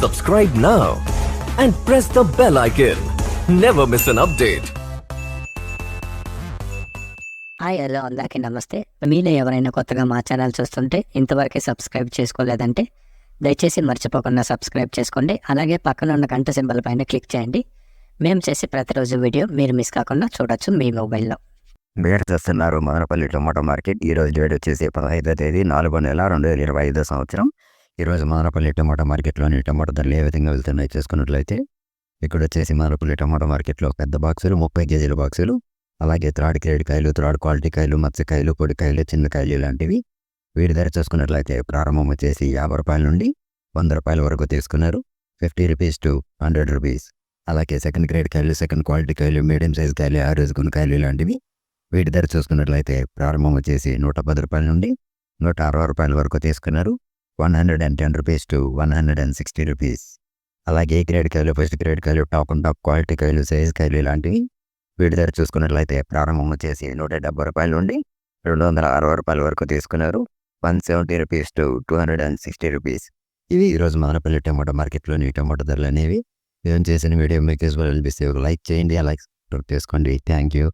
Subscribe now and press the bell icon. Never miss an update. Hi hello అందరికీ నమస్తే. మీలో ఎవరైనా కొత్తగా మా ఛానల్ చూస్తుంటే ఇంతవరకు సబ్స్క్రైబ్ చేసుకోలేదంటే దయచేసి మర్చిపోకుండా సబ్స్క్రైబ్ చేసుకోండి. అలాగే పక్కన ఉన్న గంట సింబల్ పైన క్లిక్ చేయండి. మేము చేసే ప్రతిరోజు వీడియో మీరు మిస్ కాకుండా చూడొచ్చు మీ మొబైల్లో. వేట చేస్తున్నారు మదనపల్లి టమాటో మార్కెట్. ఈ రోజు డేట్ వచ్చేసి పదహైదో తేదీ నాలుగో నెల రెండు వేల ఇరవై ఐదో సంవత్సరం. ఈ రోజు మదనపల్లి టమాటో మార్కెట్లోని టమాటో ధరలు ఏ విధంగా వెళ్తున్నాయి చూసుకున్నట్లయితే ఇక్కడ వచ్చేసి మారపల్లి టమాటో మార్కెట్లో పెద్ద బాక్సులు ముప్పై కేజీల బాక్సులు అలాగే త్రాడ్ గ్రేడ్ కాయలు త్రాడ్ క్వాలిటీ కాయలు మత్స్యకాయలు పొడికాయలు చిన్న కాయలు ఇలాంటివి వీటి ధర చూసుకున్నట్లయితే ప్రారంభం వచ్చేసి యాభై రూపాయల నుండి వంద రూపాయల వరకు తీసుకున్నారు. Fifty rupees to hundred rupees. అలాగే సెకండ్ గ్రేడ్ కాయలు సెకండ్ క్వాలిటీ కాయలు మీడియం సైజ్ కాయలు యావరేజ్ గుణ కాయలు ఇలాంటివి వీటి ధర చూసుకున్నట్లయితే ప్రారంభం వచ్చేసి నూట పది రూపాయల నుండి నూట అరవై రూపాయల వరకు తీసుకున్నారు. One hundred and ten rupees to one hundred and sixty rupees. అలాగే గ్రేడ్ కాయలు ఫస్ట్ గ్రేడ్ కాయలు టాప్ అండ్ టాప్ క్వాలిటీ కాయలు సైజ్ కాయలు ఇలాంటివి వీటి ధర చూసుకున్నట్లయితే ప్రారంభం వచ్చేసి నూట డెబ్బై రూపాయల నుండి రెండు వందల అరవై రూపాయల వరకు తీసుకున్నారు. One seventy rupees to two hundred and sixty rupees. ఇవి ఈరోజు మదనపల్లి టమాటో మార్కెట్లోని టమాటో ధరలు అనేవి. నేను చేసిన వీడియో మీకు యూస్ఫుల్ అనిపిస్తే ఒక లైక్ చేయండి. ఆ సబ్స్క్రైబ్ చేసుకోండి. Thank you